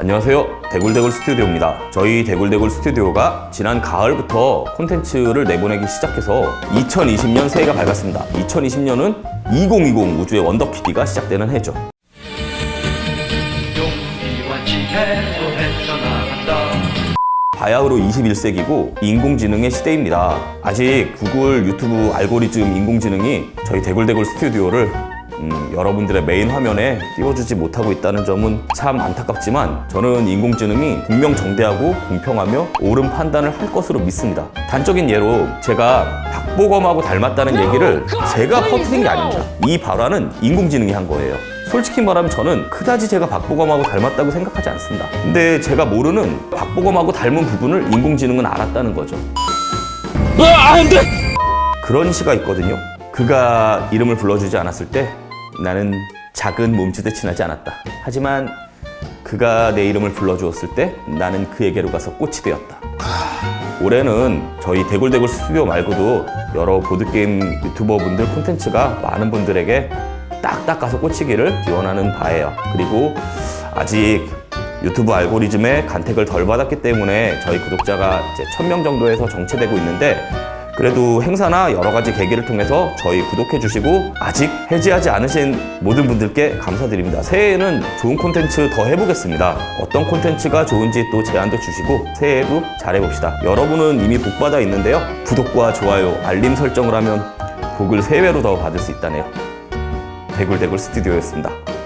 안녕하세요. 대굴대굴 스튜디오입니다. 저희 대굴대굴 스튜디오가 지난 가을부터 콘텐츠를 내보내기 시작해서 2020년 새해가 밝았습니다. 2020년은 2020 우주의 원더 PD가 시작되는 해죠. 바야흐로 21세기고 인공지능의 시대입니다. 아직 구글 유튜브 알고리즘 인공지능이 저희 대굴대굴 스튜디오를 음, 여러분들의 메인 화면에 띄워주지 못하고 있다는 점은 참 안타깝지만 저는 인공지능이 분명정대하고 공평하며 옳은 판단을 할 것으로 믿습니다. 단적인 예로 제가 박보검하고 닮았다는 얘기를 제가 퍼뜨린 게 아닙니다. 이 발화는 인공지능이 한 거예요. 솔직히 말하면 저는 그다지 제가 박보검하고 닮았다고 생각하지 않습니다. 근데 제가 모르는 박보검하고 닮은 부분을 인공지능은 알았다는 거죠. 그런 시가 있거든요. 그가 이름을 불러주지 않았을 때 나는 작은 몸짓에 지나지 않았다. 하지만 그가 내 이름을 불러주었을 때 나는 그에게로 가서 꽃이 되었다. 올해는 저희 대굴대굴 스튜디오 말고도 여러 보드게임 유튜버분들 콘텐츠가 많은 분들에게 딱딱 가서 꽂히기를 기원하는 바예요. 그리고 아직 유튜브 알고리즘의 간택을 덜 받았기 때문에 저희 구독자가 이제 1000명 정도에서 정체되고 있는데 그래도 행사나 여러 가지 계기를 통해서 저희 구독해 주시고 아직 해지하지 않으신 모든 분들께 감사드립니다. 새해에는 좋은 콘텐츠 더 해보겠습니다. 어떤 콘텐츠가 좋은지 또 제안도 주시고 새해에도 잘해봅시다. 여러분은 이미 복 받아 있는데요. 구독과 좋아요, 알림 설정을 하면 복을 3배로 더 받을 수 있다네요. 대굴대굴 스튜디오였습니다.